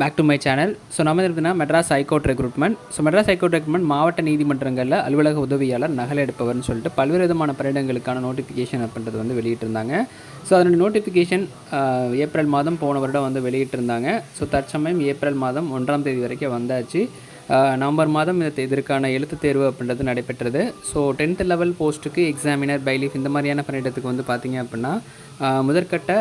Back to my channel so நம்ம இருக்குதுன்னா Madras high court recruitment so Madras high court recruitment மாவட்ட நீதிமன்றங்களில் அலுவலக உதவியாளர் நகல் எடுப்பவர்னு சொல்லிட்டு பல்வேறு விதமான பணியிடங்களுக்கான நோட்டிஃபிகேஷன் அப்படின்றது வந்து வெளியிட்டிருந்தாங்க. ஸோ அதனுடைய நோட்டிஃபிகேஷன் ஏப்ரல் மாதம் போன வருடம் வந்து வெளியிட்டிருந்தாங்க. ஸோ தற்சமயம் ஏப்ரல் மாதம் ஒன்றாம் தேதி வரைக்கும் வந்தாச்சு. நவம்பர் மாதம் இது இதற்கான எழுத்துத் தேர்வு அப்படின்றது நடைபெற்றது. ஸோ டென்த் லெவல் போஸ்ட்டுக்கு எக்ஸாமினர் பைலீஃப் இந்த மாதிரியான பணியிடத்துக்கு வந்து பார்த்திங்க அப்படின்னா முதற்கட்ட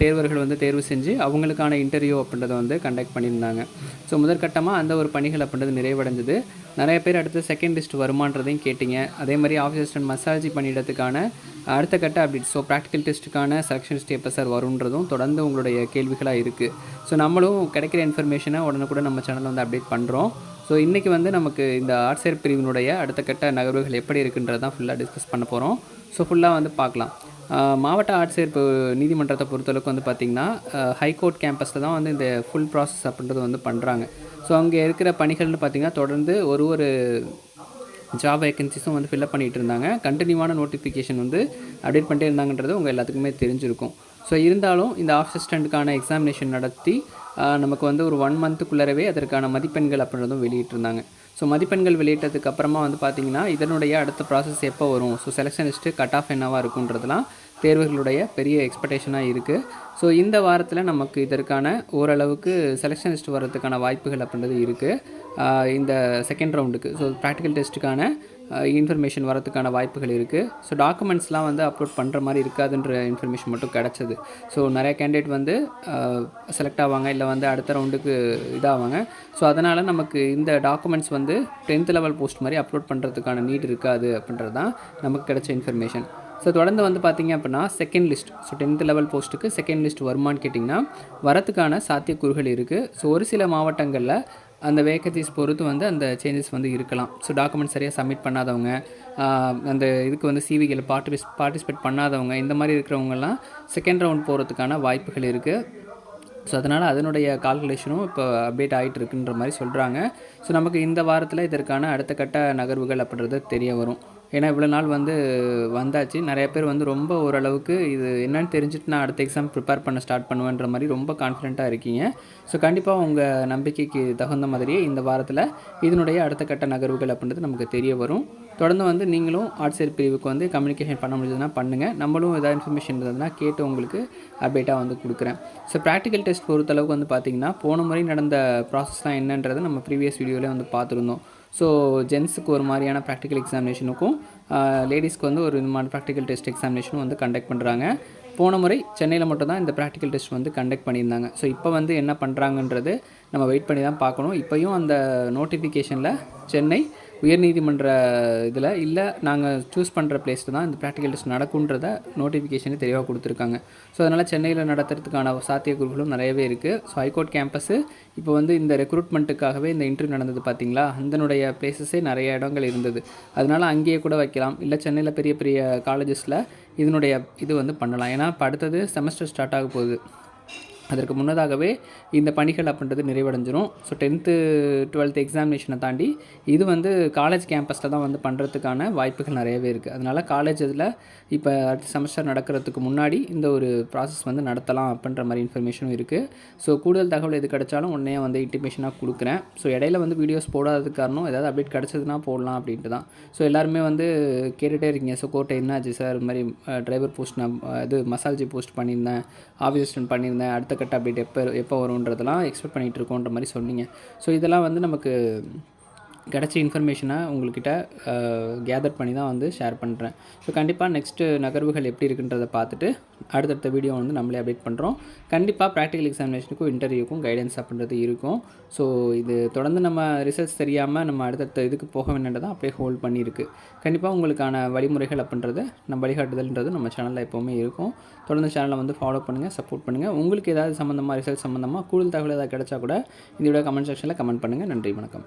தேர்வர்கள் வந்து தேர்வு செஞ்சு அவங்களுக்கான இன்டர்வியூ அப்படின்றத வந்து கண்டக்ட் பண்ணியிருந்தாங்க. ஸோ முதற்கட்டமாக அந்த ஒரு பணிகள் அப்படின்றது நிறைவடைஞ்சது. நிறைய பேர் அடுத்து செகண்ட் லிஸ்ட் வருமானதையும் கேட்டிங்க. அதே மாதிரி ஆஃபீஸ் அசிஸ்டன்ட் மசாஜி பணியிடத்துக்கான அடுத்த கட்ட அப்டேட் ஸோ ப்ராக்டிக்கல் டெஸ்ட்டுக்கான செலெக்ஷன் லிஸ்ட் எப்போ சார் வருன்றதும் தொடர்ந்து உங்களுடைய கேள்விகளாக இருக்குது ஸோ நம்மளும் கிடைக்கிற இன்ஃபர்மேஷனை உடனுக்குடன் நம்ம சேனலில் வந்து அப்டேட் பண்ணுறோம் ஸோ இன்றைக்கி வந்து நமக்கு இந்த ஆட்சியர் பிரிவினுடைய அடுத்த கட்ட நகர்வுகள் எப்படி இருக்குன்றது தான் ஃபுல்லாக டிஸ்கஸ் பண்ண போகிறோம் ஸோ ஃபுல்லாக வந்து பார்க்கலாம். மாவட்ட ஆட்சியர் நீதிமன்றத்தை பொறுத்தளவுக்கு வந்து பார்த்திங்கன்னா ஹைகோர்ட் கேம்பஸில் தான் வந்து இந்த ஃபுல் ப்ராசஸ் அப்படின்றது வந்து பண்ணுறாங்க ஸோ அங்கே இருக்கிற பணிகள்னு பார்த்திங்கன்னா தொடர்ந்து ஒரு ஒரு ஜாப் வேகன்சிஸும் வந்து ஃபில்அப் பண்ணிகிட்டு இருந்தாங்க. கண்டினியூவான நோட்டிஃபிகேஷன் வந்து அப்டேட் பண்ணிட்டே இருந்தாங்கன்றது உங்கள் எல்லாத்துக்குமே தெரிஞ்சிருக்கும். ஸோ இருந்தாலும் இந்த ஆஃப் அசிஸ்டண்ட்டுக்கான எக்ஸாமினேஷன் நடத்தி நமக்கு வந்து ஒரு ஒன் மந்த்துக்குள்ளரவே அதற்கான மதிப்பெண்கள் அப்படின்றதும் வெளியிட்டிருந்தாங்க. ஸோ மதிப்பெண்கள் வெளியிட்டதுக்கு அப்புறமா வந்து பார்த்திங்கன்னா இதனுடைய அடுத்த ப்ராசஸ் எப்போ வரும்? So selection list cut off என்னவாக இருக்குன்றதுலாம் தேர்வுகளுடைய பெரிய எக்ஸ்பெக்டேஷனாக இருக்குது ஸோ இந்த வாரத்தில் நமக்கு இதற்கான ஓரளவுக்கு செலெக்ஷன் லிஸ்ட் வர்றதுக்கான வாய்ப்புகள் அப்படின்றது இருக்குது இந்த செகண்ட் ரவுண்டுக்கு ஸோ ப்ராக்டிக்கல் டெஸ்ட்டுக்கான இன்ஃபர்மேஷன் வரதுக்கான வாய்ப்புகள் இருக்குது ஸோ டாக்குமெண்ட்ஸ்லாம் வந்து அப்லோட் பண்ணுற மாதிரி இருக்காதுன்ற இன்ஃபர்மேஷன் மட்டும் கிடச்சிது. ஸோ நிறைய கேண்டிடேட் வந்து செலக்ட் ஆவாங்க. இல்லை வந்து அடுத்த ரவுண்டுக்கு இதாவாங்க. ஸோ அதனால் நமக்கு இந்த டாக்குமெண்ட்ஸ் வந்து டென்த் லெவல் போஸ்ட் மாதிரி அப்லோட் பண்ணுறதுக்கான நீட் இருக்காது அப்படின்றது தான் நமக்கு கிடைச்ச இன்ஃபர்மேஷன் ஸோ தொடர்ந்து வந்து பார்த்தீங்க அப்படின்னா second list so tenth level போஸ்ட்டுக்கு செகண்ட் லிஸ்ட் வருமான்னு கேட்டிங்கன்னா வரத்துக்கான சாத்தியக்கூறுகள் இருக்குது ஸோ ஒரு சில மாவட்டங்களில் அந்த வேகன்சிஸ் பொறுத்து வந்து அந்த சேஞ்சஸ் வந்து இருக்கலாம். ஸோ டாக்குமெண்ட் சரியாக சப்மிட் பண்ணாதவங்க அந்த இதுக்கு வந்து சிவிகளை பார்ட்டிஸ் பார்ட்டிசிபேட் பண்ணாதவங்க இந்த மாதிரி இருக்கிறவங்கலாம் செகண்ட் ரவுண்ட் போகிறதுக்கான வாய்ப்புகள் இருக்குது ஸோ அதனால் அதனுடைய கால்குலேஷனும் இப்போ அப்டேட் ஆகிட்டு இருக்குன்ற மாதிரி சொல்கிறாங்க ஸோ நமக்கு இந்த வாரத்தில் இதற்கான அடுத்த கட்ட நகர்வுகள் அப்படின்றது தெரிய வரும். ஏன்னா இவ்வளோ நாள் வந்து வந்தாச்சு. நிறைய பேர் வந்து ரொம்ப ஓரளவுக்கு இது என்னன்னு தெரிஞ்சுட்டு நான் அடுத்த எக்ஸாம் ப்ரிப்பேர் பண்ண ஸ்டார்ட் பண்ணுவேன்ற மாதிரி ரொம்ப கான்ஃபிடென்ட்டாக இருக்கீங்க. ஸோ கண்டிப்பாக உங்கள் நம்பிக்கைக்கு தகுந்த மாதிரியே இந்த வாரத்தில் இதனுடைய அடுத்த கட்ட நகர்வுகள் அப்படின்றது நமக்கு தெரிய வரும். தொடர்ந்து வந்து நீங்களும் ஆட்சியர் பிரிவுக்கு வந்து கம்யூனிகேஷன் பண்ண முடிஞ்சதுன்னா பண்ணுங்கள் நம்மளும் ஏதாவது இன்ஃபர்மேஷன் இருந்ததுன்னா கேட்டு உங்களுக்கு அப்டேட்டாக வந்து கொடுக்குறேன். ஸோ ப்ராக்டிக்கல் டெஸ்ட் பொறுத்தளவுக்கு வந்து பார்த்திங்கன்னா போன முறை நடந்த ப்ராசஸ்லாம் என்னன்றதை நம்ம ப்ரீவியஸ் வீடியோவில் வந்து பார்த்துருந்தோம். ஸோ ஜென்ஸுக்கு ஒரு மாதிரியான ப்ராக்டிக்கல் எக்ஸாமினேஷனுக்கும் லேடிஸ்க்கு வந்து ஒரு விதமான ப்ராக்டிக்கல் டெஸ்ட் எக்ஸாமினேஷனும் வந்து கண்டக்ட் பண்ணுறாங்க போன முறை சென்னையில் மட்டும் தான் இந்த ப்ராக்டிக்கல் டெஸ்ட் வந்து கண்டக்ட் பண்ணியிருந்தாங்க. ஸோ இப்போ வந்து என்ன பண்ணுறாங்கன்றது நம்ம வெயிட் பண்ணி தான் பார்க்கணும். இப்போயும் அந்த நோட்டிஃபிகேஷனில் சென்னை உயர்நீதிமன்ற இதில் இல்லை நாங்கள் சூஸ் பண்ணுற பிளேஸில் தான் இந்த ப்ராக்டிக்கல் டெஸ்ட் நடக்குன்றத நோட்டிஃபிகேஷனே தெளிவாக கொடுத்துருக்காங்க. ஸோ அதனால் சென்னையில் நடத்துறதுக்கான சாத்தியக்கூறுகளும் நிறையவே இருக்குது ஸோ ஹைகோர்ட் கேம்பஸு இப்போ வந்து இந்த ரெக்ரூட்மெண்ட்டுக்காகவே இந்த இன்டர்வியூ நடந்தது பார்த்தீங்களா அதனுடைய பிளேசஸே நிறைய இடங்கள் இருந்தது. அதனால் அங்கேயே கூட வைக்கலாம். இல்லை சென்னையில் பெரிய பெரிய காலேஜஸில் இதனுடைய இது வந்து பண்ணலாம். ஏன்னா இப்போ அடுத்தது செமஸ்டர் ஸ்டார்ட் ஆக போகுது. அதற்கு முன்னதாகவே இந்த பணிகள் அப்படின்றது நிறைவடைஞ்சிரும். ஸோ டென்த்து டுவெல்த் எக்ஸாமினேஷனை தாண்டி இது வந்து காலேஜ் கேம்பஸில் தான் வந்து பண்ணுறதுக்கான வாய்ப்புகள் நிறையவே இருக்குது அதனால் காலேஜ் இதில் இப்போ அடுத்த செமஸ்டர் நடக்கிறதுக்கு முன்னாடி இந்த ஒரு ப்ராசஸ் வந்து நடத்தலாம் அப்படின்ற மாதிரி இன்ஃபர்மேஷனும் இருக்குது ஸோ கூடுதல் தகவல் எது கிடைச்சாலும் உடனே வந்து இன்டிமேஷனாக கொடுக்குறேன். ஸோ இடையில வந்து வீடியோஸ் போடாததுக்கு காரணம் ஏதாவது அப்டேட் கிடச்சதுன்னா போடலாம் அப்படின்ட்டு தான். ஸோ எல்லாருமே வந்து கேட்டுகிட்டே இருக்கீங்க. ஸோ கோட்டை என்னாச்சு சார் இது மாதிரி டிரைவர் போஸ்ட் நான் இது மசால்ஜி போஸ்ட் பண்ணியிருந்தேன் ஆஃபீஸ் பண்ணியிருந்தேன் அடுத்த கட்ட அப்டேட் எப்போ எப்போ வரும்ன்றதெல்லாம் எக்ஸ்பெக்ட் பண்ணிகிட்டு இருக்கோன்ற மாதிரி சொன்னீங்க. ஸோ இதெல்லாம் வந்து நமக்கு கிடச்ச இன்ஃபர்மேஷனை உங்கள்கிட்ட கேதர் பண்ணி தான் வந்து ஷேர் பண்ணுறேன் ஸோ கண்டிப்பாக நெக்ஸ்ட்டு நகர்வுகள் எப்படி இருக்குன்றதை பார்த்துட்டு அடுத்தடுத்த வீடியோ வந்து நம்மளே அப்டேட் பண்ணுறோம் கண்டிப்பாக ப்ராக்டிக்கல் எக்ஸாமினேஷனுக்கும் இன்டர்வியூக்கும் கைடன்ஸ் அப்படின்றது இருக்கும். ஸோ இது தொடர்ந்து நம்ம ரிசல்ட்ஸ் தெரியாமல் நம்ம அடுத்தடுத்த இதுக்கு போக வேண்டியதை அப்படியே ஹோல்ட் பண்ணியிருக்கு. கண்டிப்பாக உங்களுக்கான வழிமுறைகள் அப்படின்றது நம்ம வழிகாட்டுதல்ன்றது நம்ம சேனலில் எப்போவுமே இருக்கும். தொடர்ந்து சேனலை வந்து ஃபாலோ பண்ணுங்கள் சப்போர்ட் பண்ணுங்கள் உங்களுக்கு ஏதாவது சம்மந்தமாக ரிசல்ட் சம்மந்தமாக கூடுதல் தகவல் ஏதாவது கிடச்சா கூட இதோட கமெண்ட் செக்ஷனில் கமெண்ட் பண்ணுங்கள் நன்றி வணக்கம்.